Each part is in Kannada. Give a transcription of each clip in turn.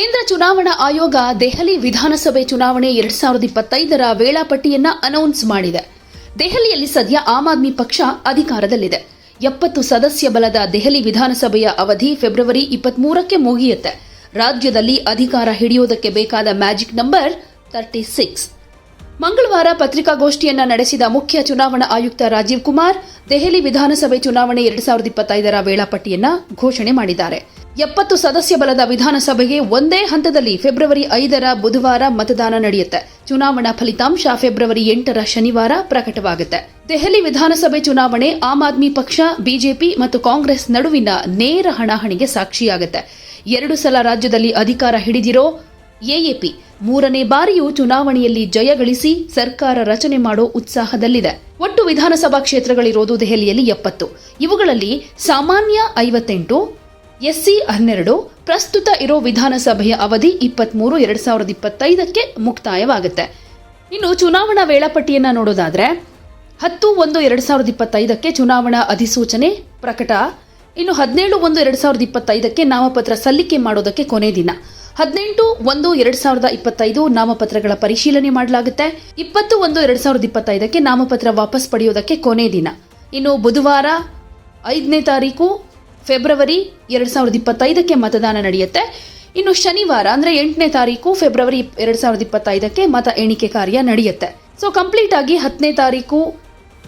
ಕೇಂದ್ರ ಚುನಾವಣಾ ಆಯೋಗ ದೆಹಲಿ ವಿಧಾನಸಭೆ ಚುನಾವಣೆ ಎರಡ್ ಸಾವಿರದ ಇಪ್ಪತ್ತೈದರ ವೇಳಾಪಟ್ಟಿಯನ್ನ ಅನೌನ್ಸ್ ಮಾಡಿದೆ. ದೆಹಲಿಯಲ್ಲಿ ಸದ್ಯ ಆಮ್ ಆದ್ಮಿ ಪಕ್ಷ ಅಧಿಕಾರದಲ್ಲಿದೆ. ಎಪ್ಪತ್ತು ಸದಸ್ಯ ಬಲದ ದೆಹಲಿ ವಿಧಾನಸಭೆಯ ಅವಧಿ ಫೆಬ್ರವರಿ ಇಪ್ಪತ್ಮೂರಕ್ಕೆ ಮುಗಿಯುತ್ತೆ. ರಾಜ್ಯದಲ್ಲಿ ಅಧಿಕಾರ ಹಿಡಿಯೋದಕ್ಕೆ ಬೇಕಾದ ಮ್ಯಾಜಿಕ್ ನಂಬರ್ ತರ್ಟಿ ಸಿಕ್ಸ್. ಮಂಗಳವಾರ ಪತ್ರಿಕಾಗೋಷ್ಠಿಯನ್ನ ನಡೆಸಿದ ಮುಖ್ಯ ಚುನಾವಣಾ ಆಯುಕ್ತ ರಾಜೀವ್ ಕುಮಾರ್ ದೆಹಲಿ ವಿಧಾನಸಭೆ ಚುನಾವಣೆ ಎರಡ್ ಸಾವಿರದ ಇಪ್ಪತ್ತೈದರ ವೇಳಾಪಟ್ಟಿಯನ್ನ ಘೋಷಣೆ ಮಾಡಿದ್ದಾರೆ. ಎಪ್ಪತ್ತು ಸದಸ್ಯ ಬಲದ ವಿಧಾನಸಭೆಗೆ ಒಂದೇ ಹಂತದಲ್ಲಿ ಫೆಬ್ರವರಿ ಐದರ ಬುಧವಾರ ಮತದಾನ ನಡೆಯುತ್ತೆ. ಚುನಾವಣಾ ಫಲಿತಾಂಶ ಫೆಬ್ರವರಿ ಎಂಟರ ಶನಿವಾರ ಪ್ರಕಟವಾಗುತ್ತೆ. ದೆಹಲಿ ವಿಧಾನಸಭೆ ಚುನಾವಣೆ ಆಮ್ ಆದ್ಮಿ ಪಕ್ಷ, ಬಿಜೆಪಿ ಮತ್ತು ಕಾಂಗ್ರೆಸ್ ನಡುವಿನ ನೇರ ಹಣಾಹಣಿಗೆ ಸಾಕ್ಷಿಯಾಗುತ್ತೆ. ಎರಡು ಸಲ ರಾಜ್ಯದಲ್ಲಿ ಅಧಿಕಾರ ಹಿಡಿದಿರೋ ಎಎಪಿ ಮೂರನೇ ಬಾರಿಯೂ ಚುನಾವಣೆಯಲ್ಲಿ ಜಯ ಗಳಿಸಿ ಸರ್ಕಾರ ರಚನೆ ಮಾಡೋ ಉತ್ಸಾಹದಲ್ಲಿದೆ. ಒಟ್ಟು ವಿಧಾನಸಭಾ ಕ್ಷೇತ್ರಗಳಿರೋದು ದೆಹಲಿಯಲ್ಲಿ ಎಪ್ಪತ್ತು. ಇವುಗಳಲ್ಲಿ ಸಾಮಾನ್ಯ ಐವತ್ತೆಂಟು ಎಸ್ಸಿ ಹನ್ನೆರಡು ಪ್ರಸ್ತುತ ಇರೋ ವಿಧಾನಸಭೆಯ ಅವಧಿ ಇಪ್ಪತ್ತ್ಮೂರು ಎರಡ್ ಸಾವಿರದ ಇಪ್ಪತ್ತೈದಕ್ಕೆ ಮುಕ್ತಾಯವಾಗುತ್ತೆ. ಇನ್ನು ಚುನಾವಣಾ ವೇಳಾಪಟ್ಟಿಯನ್ನು ನೋಡೋದಾದ್ರೆ, ಹತ್ತು ಒಂದು ಎರಡ್ ಸಾವಿರದ ಇಪ್ಪತ್ತೈದಕ್ಕೆ ಚುನಾವಣಾ ಅಧಿಸೂಚನೆ ಪ್ರಕಟ. ಇನ್ನು ಹದಿನೇಳು ಒಂದು ಎರಡ್ ಸಾವಿರದ ಇಪ್ಪತ್ತೈದಕ್ಕೆ ನಾಮಪತ್ರ ಸಲ್ಲಿಕೆ ಮಾಡೋದಕ್ಕೆ ಕೊನೆ ದಿನ. ಹದಿನೆಂಟು ಒಂದು ಎರಡ್ ಸಾವಿರದ ಇಪ್ಪತ್ತೈದು ನಾಮಪತ್ರಗಳ ಪರಿಶೀಲನೆ ಮಾಡಲಾಗುತ್ತೆ. ಇಪ್ಪತ್ತು ಒಂದು ಎರಡ್ ಸಾವಿರದ ಇಪ್ಪತ್ತೈದಕ್ಕೆ ನಾಮಪತ್ರ ವಾಪಸ್ ಪಡೆಯೋದಕ್ಕೆ ಕೊನೆ ದಿನ. ಇನ್ನು ಬುಧವಾರ ಐದನೇ ತಾರೀಕು ಫೆಬ್ರವರಿ ಎರಡ್ ಸಾವಿರದ ಇಪ್ಪತ್ತೈದಕ್ಕೆ ಮತದಾನ ನಡೆಯುತ್ತೆ. ಇನ್ನು ಶನಿವಾರ, ಅಂದ್ರೆ ಎಂಟನೇ ತಾರೀಕು ಫೆಬ್ರವರಿ ಎರಡ್ ಸಾವಿರದ ಇಪ್ಪತ್ತೈದಕ್ಕೆ ಮತ ಎಣಿಕೆ ಕಾರ್ಯ ನಡೆಯುತ್ತೆ. ಸೊ ಕಂಪ್ಲೀಟ್ ಆಗಿ ಹತ್ತನೇ ತಾರೀಕು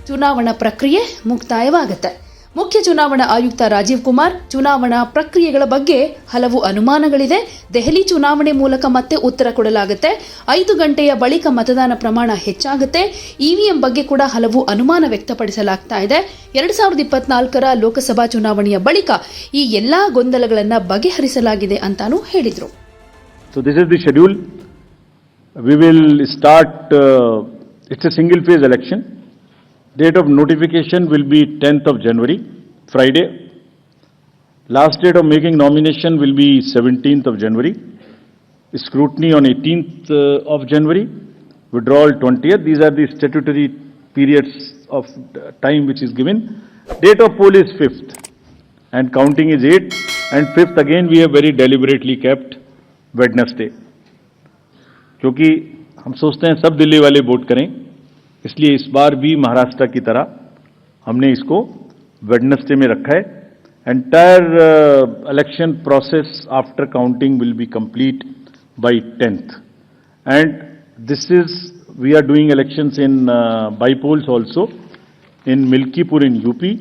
ಚುನಾವಣಾ ಪ್ರಕ್ರಿಯೆ ಮುಕ್ತಾಯವಾಗುತ್ತೆ. ಮುಖ್ಯ ಚುನಾವಣಾ ಆಯುಕ್ತ ರಾಜೀವ್ ಕುಮಾರ್ ಚುನಾವಣಾ ಪ್ರಕ್ರಿಯೆಗಳ ಬಗ್ಗೆ ಹಲವು ಅನುಮಾನಗಳಿದೆ. ದೆಹಲಿ ಚುನಾವಣೆ ಮೂಲಕ ಮತ್ತೆ ಉತ್ತರ ಕೊಡಲಾಗುತ್ತೆ. ಐದು ಗಂಟೆಯ ಬಳಿಕ ಮತದಾನ ಪ್ರಮಾಣ ಹೆಚ್ಚಾಗುತ್ತೆ. ಇವಿಎಂ ಬಗ್ಗೆ ಕೂಡ ಹಲವು ಅನುಮಾನ ವ್ಯಕ್ತಪಡಿಸಲಾಗ್ತಾ ಇದೆ. ಎರಡ್ ಸಾವಿರದ ಇಪ್ಪತ್ನಾಲ್ಕರ ಲೋಕಸಭಾ ಚುನಾವಣೆಯ ಬಳಿಕ ಈ ಎಲ್ಲಾ ಗೊಂದಲಗಳನ್ನು ಬಗೆಹರಿಸಲಾಗಿದೆ ಅಂತಾನೂ ಹೇಳಿದ್ರು. Single phase election Date of notification will be 10th of January, Friday. Last date of making nomination will be 17th of January. Scrutiny on 18th uh, of January, withdrawal 20th. These are the statutory periods of uh, time which is given. Date of poll is 5th and counting is 8th and 5th again we have very deliberately kept Wednesday. क्योंकि हम सोचते हैं सब दिल्ली वाले वोट करें इसलिए इस बार भी महाराष्ट्र की तरह हमने इसको वेडनेसडे में रखा है। Entire election process after counting will be complete by tenth and this is we are doing elections in bypolls also in Milkipur in UP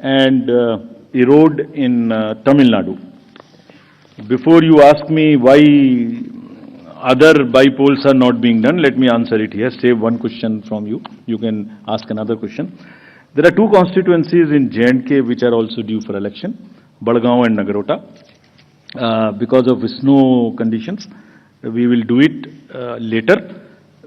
and Erode in Tamil Nadu before you ask me why other by polls are not being done, let me answer it here. Save one question from you. You can ask another question. There are two constituencies in J&K which are also due for election, Badgaon and Nagarota. Uh, because of snow conditions, we will do it uh, later.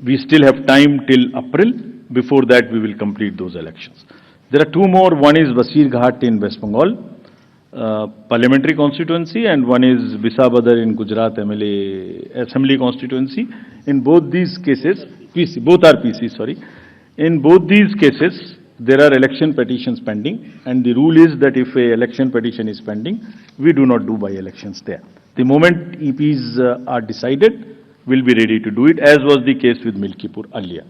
We still have time till April. Before that, we will complete those elections. There are two more. One is Basir Ghat in West Bengal, uh, parliamentary constituency, and one is Bisabadar in Gujarat MLA assembly constituency. In both these cases, PC, both are PC, sorry. In both these cases, there are election petitions pending, and the rule is that if a election petition is pending, we do not do by elections there. The moment EPs uh, are decided, we'll be ready to do it, as was the case with Milkipur earlier.